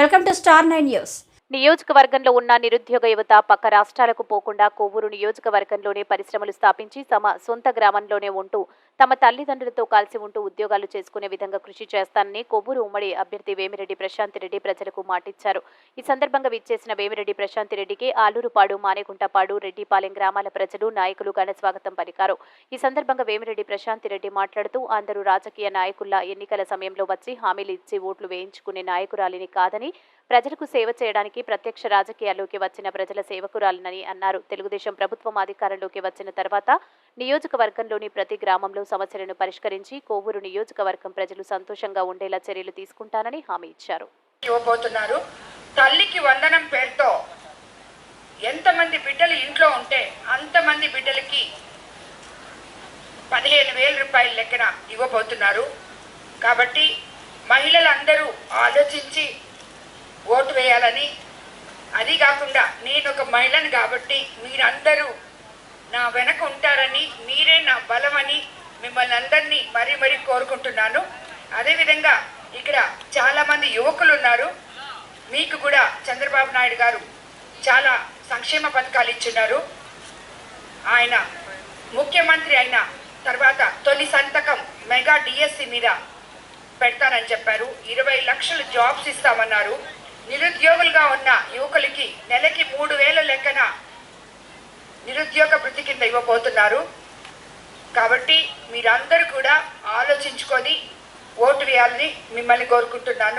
Welcome to star nine news. నియోజకవర్గంలో ఉన్న నిరుద్యోగ యువత పక్క రాష్ట్రాలకు పోకుండా కొవ్వూరు నియోజకవర్గంలోనే పరిశ్రమలు స్థాపించి తమ సొంత గ్రామంలోనే ఉంటూ తమ తల్లిదండ్రులతో కలిసి ఉంటూ ఉద్యోగాలు చేసుకునే విధంగా కృషి చేస్తానని కొవ్వూరు ఉమ్మడి అభ్యర్థి వేమిరెడ్డి ప్రశాంత్ రెడ్డి ప్రజలకు మాటిచ్చారు. ఈ సందర్భంగా విచ్చేసిన వేమిరెడ్డి ప్రశాంత్ రెడ్డికి ఆలూరుపాడు మానేగుంటపాడు రెడ్డిపాలెం గ్రామాల ప్రజలు నాయకులు ఘన స్వాగతం పలికారు. ఈ సందర్భంగా వేమిరెడ్డి ప్రశాంత్ రెడ్డి మాట్లాడుతూ అందరూ రాజకీయ నాయకుల్లా ఎన్నికల సమయంలో వచ్చి హామీలు ఇచ్చి ఓట్లు వేయించుకునే నాయకురాలిని కాదని ప్రజలకు సేవ చేయడానికి ప్రత్యక్ష రాజకీయాల్లోకి వచ్చిన ప్రజల సేవకురాలనని అన్నారు. తెలుగుదేశం ప్రభుత్వం అధికారంలోకి వచ్చిన తర్వాత నియోజకవర్గంలోని ప్రతి గ్రామంలో సమస్యలను పరిష్కరించి కోవూరు నియోజకవర్గం ప్రజలు సంతోషంగా ఉండేలా చర్యలు తీసుకుంటానని హామీ ఇచ్చారు. ఇవ్వబోతున్నారు. తల్లికి వందనం పేరుతో ఎంతమంది బిడ్డలు ఇంట్లో ఉంటే అంతమంది బిడ్డలకి పదిహేను వేల రూపాయల లెక్కన ఇవ్వబోతున్నారు. కాబట్టి మహిళలందరూ ఆలోచించి ఓటు వేయాలని. అది కాకుండా నేను ఒక మహిళను కాబట్టి మీరందరూ నా వెనక ఉంటారని మీరే నా బలమని మిమ్మల్ని అందరినీ మరీ మరీ కోరుకుంటున్నాను. అదేవిధంగా ఇక్కడ చాలామంది యువకులు ఉన్నారు మీకు కూడా చంద్రబాబు నాయుడు గారు చాలా సంక్షేమ పథకాలు ఇచ్చున్నారు. ఆయన ముఖ్యమంత్రి అయిన తర్వాత తొలి సంతకం మెగా డిఎస్సి మీద పెడతానని చెప్పారు. ఇరవై లక్షల జాబ్స్ ఇస్తామన్నారు. నిరుద్యోగులుగా ఉన్న యువకులకి నెలకి మూడు వేల లెక్కన నిరుద్యోగ వృత్తి కింద ఇవ్వబోతున్నారు. కాబట్టి మీరందరూ కూడా ఆలోచించుకొని ఓటు వేయాలని మిమ్మల్ని కోరుకుంటున్నాను.